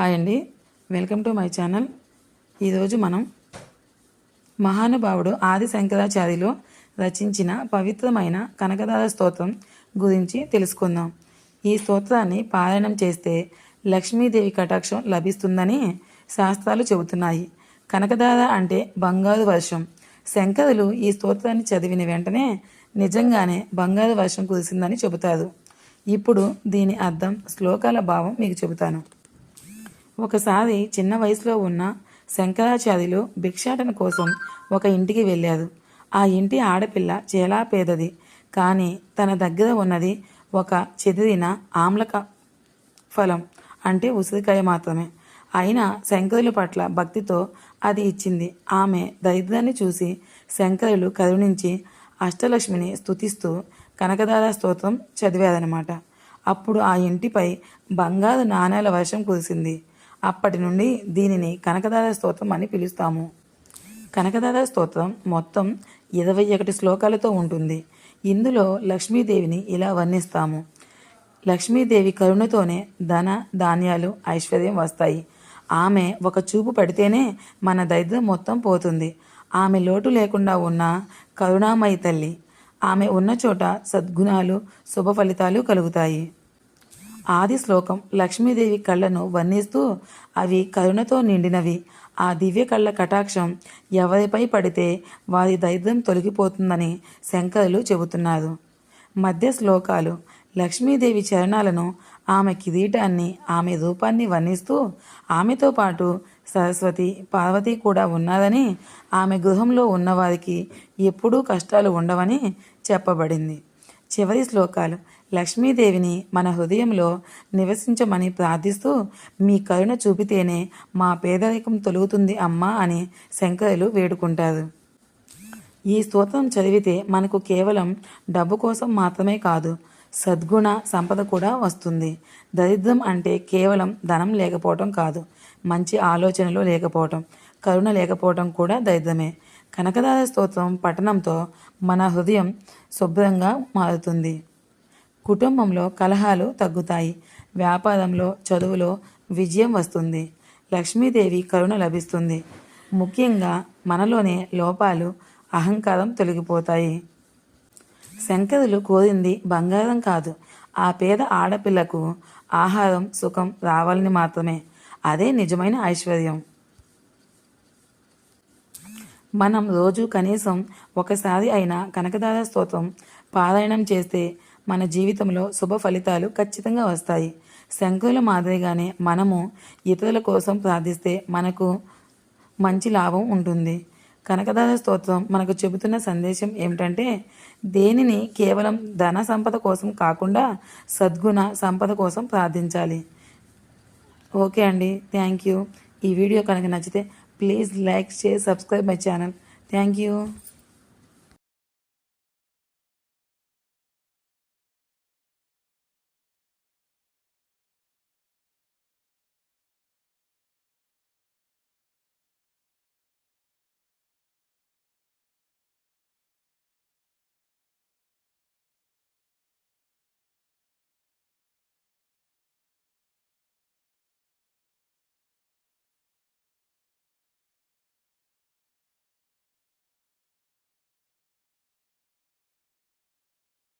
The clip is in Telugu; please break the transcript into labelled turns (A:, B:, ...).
A: హాయ్ అండి. Welcome to my channel. ఈరోజు మనం మహానుభావుడు ఆది శంకరాచార్యులు రచించిన పవిత్రమైన కనకదార స్తోత్రం గురించి తెలుసుకుందాం. ఈ స్తోత్రాన్ని పారాయణం చేస్తే లక్ష్మీదేవి కటాక్షం లభిస్తుందని శాస్త్రాలు చెబుతున్నాయి. కనకదార అంటే బంగారు వర్షం. శంకరులు ఈ స్తోత్రాన్ని చదివిన వెంటనే నిజంగానే బంగారు వర్షం కురిసిందని చెబుతారు. ఇప్పుడు దీని అర్థం శ్లోకాల భావం మీకు చెబుతాను. ఒకసారి చిన్న వయసులో ఉన్న శంకరాచార్యులు భిక్షాటన కోసం ఒక ఇంటికి వెళ్ళారు. ఆ ఇంటి ఆడపిల్ల చాలా పేదది. కానీ తన దగ్గర ఉన్నది ఒక చెదిరిన ఆమ్లక ఫలం అంటే ఉసిరికాయ మాత్రమే. అయినా శంకరుల పట్ల భక్తితో అది ఇచ్చింది. ఆమె దరిద్రాన్ని చూసి శంకరులు కరుణించి అష్టలక్ష్మిని స్తుతిస్తూ కనకదార స్తోత్రం చదివారనమాట అప్పుడు ఆ ఇంటిపై బంగారు నాణేల వర్షం కురిసింది. అప్పటి నుండి దీనిని కనకదార స్తోత్రం అని పిలుస్తాము. కనకదార స్తోత్రం మొత్తం ఇరవై ఒకటి శ్లోకాలతో ఉంటుంది. ఇందులో లక్ష్మీదేవిని ఇలా వర్ణిస్తాము. లక్ష్మీదేవి కరుణతోనే ధన ధాన్యాలు ఐశ్వర్యం వస్తాయి. ఆమె ఒక చూపు పడితేనే మన దరిద్రం మొత్తం పోతుంది. ఆమె లోటు లేకుండా ఉన్న కరుణామయి తల్లి ఆమె ఉన్న చోట సద్గుణాలు శుభ ఫలితాలు కలుగుతాయి. ఆది శ్లోకం లక్ష్మీదేవి కళ్ళను వర్ణిస్తూ అవి కరుణతో నిండినవి. ఆ దివ్య కళ్ళ కటాక్షం ఎవరిపై పడితే వారి దరిద్రం తొలగిపోతుందని శంకరులు చెబుతున్నారు. మధ్య శ్లోకాలు లక్ష్మీదేవి చరణాలను ఆమె కిరీటాన్ని ఆమె రూపాన్ని వర్ణిస్తూ ఆమెతో పాటు సరస్వతి పార్వతి కూడా ఉన్నారని ఆమె గృహంలో ఉన్నవారికి ఎప్పుడూ కష్టాలు ఉండవని చెప్పబడింది. చివరి శ్లోకాలు లక్ష్మీదేవిని మన హృదయంలో నివసించమని ప్రార్థిస్తూ మీ కరుణ చూపితేనే మా పేదరికం తొలుగుతుంది అమ్మా అని శంకరులు వేడుకుంటారు. ఈ స్తోత్రం చదివితే మనకు కేవలం డబ్బు కోసం మాత్రమే కాదు సద్గుణ సంపద కూడా వస్తుంది. దరిద్రం అంటే కేవలం ధనం లేకపోవటం కాదు మంచి ఆలోచనలు లేకపోవటం కరుణ లేకపోవటం కూడా దరిద్రమే. కనకదార స్తోత్రం పఠనంతో మన హృదయం శుభ్రంగా మారుతుంది. కుటుంబంలో కలహాలు తగ్గుతాయి. వ్యాపారంలో చదువులో విజయం వస్తుంది. లక్ష్మీదేవి కరుణ లభిస్తుంది. ముఖ్యంగా మనలోనే లోపాలు అహంకారం తొలగిపోతాయి. శంకరులు కోరింది బంగారం కాదు. ఆ పేద ఆడపిల్లకు ఆహారం సుఖం రావాలని మాత్రమే. అదే నిజమైన ఐశ్వర్యం. మనం రోజు కనీసం ఒకసారి అయినా కనకదార స్తోత్రం పారాయణం చేస్తే మన జీవితంలో శుభ ఫలితాలు ఖచ్చితంగా వస్తాయి. శంకుల మాదిరిగానే మనము ఇతరుల కోసం ప్రార్థిస్తే మనకు మంచి లాభం ఉంటుంది. కనకదార స్తోత్రం మనకు చెబుతున్న సందేశం ఏమిటంటే దేనిని కేవలం ధన సంపద కోసం కాకుండా సద్గుణ సంపద కోసం ప్రార్థించాలి. ఓకే అండి. Thank you. ఈ వీడియో కనుక నచ్చితే please like share subscribe my channel. Thank you.